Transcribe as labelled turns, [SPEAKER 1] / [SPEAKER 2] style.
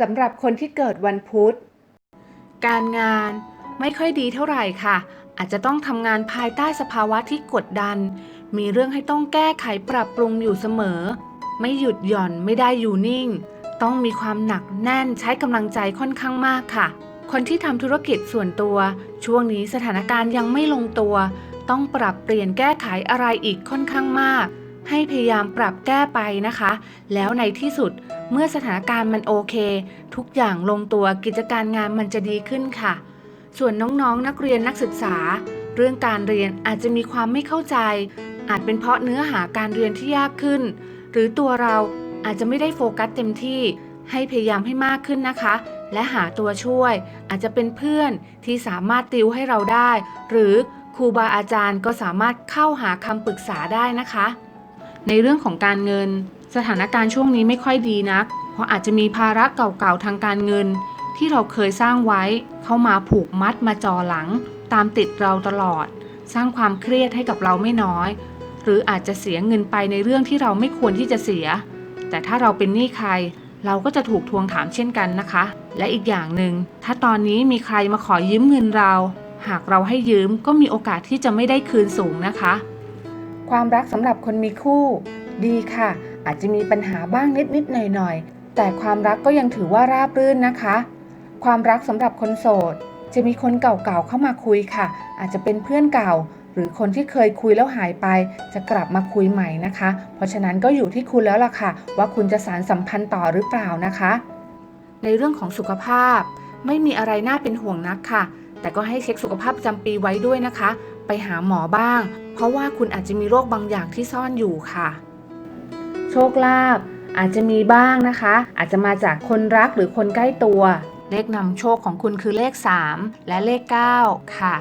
[SPEAKER 1] สำหรับคนที่เกิดวันพุธ การงานไม่ค่อยดีเท่าไหร่ค่ะ อาจจะต้องทำงานภายใต้สภาวะที่กดดัน มีเรื่องให้ต้องแก้ไขปรับปรุงอยู่เสมอ ไม่หยุดหย่อนไม่ได้อยู่นิ่ง ต้องมีความหนักแน่นใช้กำลังใจค่อนข้างมากค่ะ คนที่ทำธุรกิจส่วนตัว ช่วงนี้สถานการณ์ยังไม่ลงตัว ต้องปรับเปลี่ยนแก้ไขอะไรอีกค่อนข้างมาก ให้พยายามปรับแก้ไปนะคะ แล้วในที่สุดเมื่อสถานการณ์มันโอเค ทุกอย่างลงตัวกิจการงานมันจะดีขึ้นค่ะ ส่วนน้องๆนนักเรียนนักศึกษา เรื่องการเรียนอาจจะมีความไม่เข้าใจ อาจเป็นเพราะเนื้อหาการเรียนที่ยากขึ้น หรือตัวเราอาจจะไม่ได้โฟกัสเต็มที่ให้พยายามให้มากขึ้นนะคะ และหาตัวช่วย อาจจะเป็นเพื่อนที่สามารถติวให้เราได้ หรือครูบาอาจารย์ก็สามารถเข้าหาคำปรึกษาได้นะคะ ในเรื่องของการเงิน สถานการณ์ช่วงนี้ไม่ค่อยดีนัก เพราะอาจจะมีภาระเก่าๆทางการเงิน ที่เราเคยสร้างไว้ เข้ามาผูกมัดมาจอหลัง ตามติดเราตลอด สร้างความเครียดให้กับเราไม่น้อย หรืออาจจะเสียเงินไปในเรื่องที่เราไม่ควรที่จะเสีย แต่ถ้าเราเป็นหนี้ใคร เราก็จะถูกทวงถามเช่นกันนะคะ และอีกอย่างหนึ่งถ้าตอนนี้มีใครมาขอยืมเงินเรา หากเราให้ยืมก็มีโอกาสที่จะไม่ได้คืนสูงนะคะ ความรักสำหรับคนมีคู่ ดีค่ะ อาจจะมีปัญหาบ้างนิดๆหน่อยๆแต่ความรักก็ยังถือว่าราบรื่นนะคะ ความรักสำหรับคนโสด จะมีคนเก่าๆเข้ามาคุยค่ะ อาจจะเป็นเพื่อนเก่า หรือคนที่เคยคุยแล้วหายไป จะกลับมาคุยใหม่นะคะ เพราะฉะนั้นก็อยู่ที่คุณแล้วล่ะค่ะ ว่าคุณจะสารสัมพันธ์ต่อหรือเปล่านะคะ ในเรื่องของสุขภาพ ไม่มีอะไรน่าเป็นห่วงนักค่ะ แต่ก็ให้เช็คสุขภาพประจำปีไว้ด้วยนะคะ ไปหาหมอบ้าง เพราะว่าคุณอาจจะมีโรคบางอย่างที่ซ่อนอยู่ค่ะ โชคลาภอาจจะมีบ้างนะคะ อาจจะมาจากคนรักหรือคนใกล้ตัว เลขนำโชคของคุณคือเลข 3 และเลข 9 ค่ะ